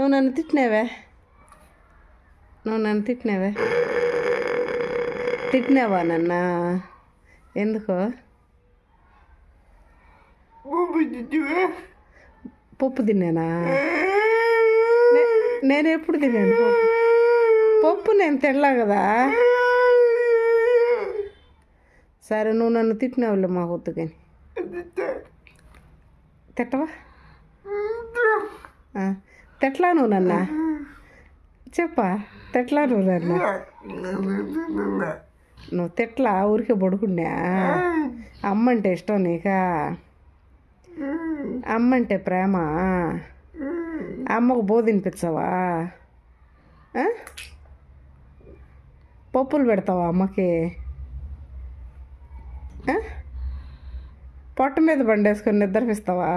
నువ్వు నన్ను తిట్టినావే? నువ్వు నన్ను తిట్టినావే? తిట్టినావా నన్న? ఎందుకో? పప్పు తిన్నానా? నేను ఎప్పుడు తిన్నాను? పప్పు నేను తినలా కదా? సరే నువ్వు నన్ను తిట్టినావులే మా వద్దు కానీ. తిట్టవా? తిట్లా నువ్వు నన్న చెప్పా తిట్లా నువ్వు నన్న? నువ్వు తిట్లా ఊరికే పడుకున్నా అమ్మ అంటే ఇష్టం నీకా. అమ్మ అంటే ప్రేమ. అమ్మకు బో తినిపించవా ఆ? పప్పులు పెడతావా అమ్మకి? పొట్ట మీద బండేసుకొని నిద్రపిస్తావా?